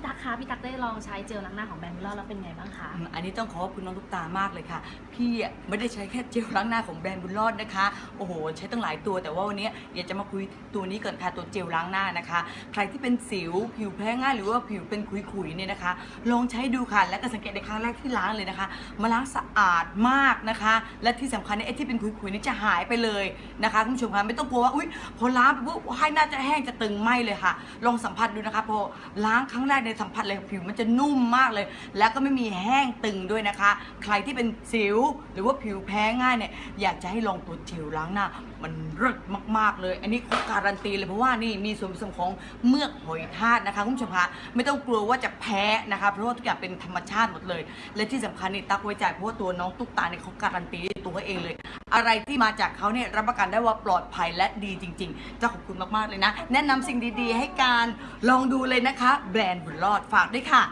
พี่ตั๊กคะพี่ตั๊กได้ลองใช้เจลล้างหน้าของแบรนด์บุญรอดแล้วเป็นไงบ้างคะ อันนี้ต้องขอขอบคุณน้องทุกตามากเลยค่ะ พี่ไม่ได้ใช้แค่เจลล้างหน้าของแบรนด์บุญรอดนะคะ โอ้โห ใช้ตั้งหลายตัวแต่ว่าวันนี้อยากจะมาคุยตัวนี้ก่อนค่ะตัวเจลล้างหน้านะคะ ใครที่เป็นสิวผิวแพ้ง่ายหรือว่าผิวเป็นขุยๆเนี่ยนะคะ ลองใช้ดูค่ะ และก็สังเกตในครั้งแรกที่ล้างเลยนะคะ มาล้างสะอาดมากนะคะ และที่สำคัญเนี่ยไอ้ที่เป็นขุยๆนี่จะหายไปเลยนะคะคุณผู้ชมคะไม่ต้องกลัวว่าอุ้ยพอล้างไปปุ๊บว้ายน่าจะแห้งจะตึงไม่เลยค่ะ ลองสัมผัสดูนะคะพอล้างครั้งแรกในยสัมผัสเลยผิวมันจะนุ่มมากเลย แล้วก็ไม่มีแห้งตึงด้วยนะคะ ใครที่เป็นสิวหรือว่าผิวแพ้ง่ายเนี่ยอยากจะให้ลองตัวเจลล้างหน้า มันเลิศมากๆเลย อันนี้เขาการันตีเลยเพราะว่านี่มีส่วนผสมของเมือกหอยทากนะคะคุณผู้ชมคะไม่ต้องกลัวว่าจะแพ้นะคะเพราะว่าทุกอย่างเป็นธรรมชาติหมดเลย และที่สำคัญนี่ตักไว้ใจเพราะว่าตัวน้องตุ๊กตาเนี่ยเขาการันตีตัวเองเลย อะไรที่มาจากเขาเนี่ยรับประกันได้ว่าปลอดภัยและดีจริง ๆ จะขอบคุณมากๆเลยนะ แนะนำสิ่งดีๆ ให้การลองดูเลยนะคะ แบรนด์บุญรอดฝากด้วยค่ะ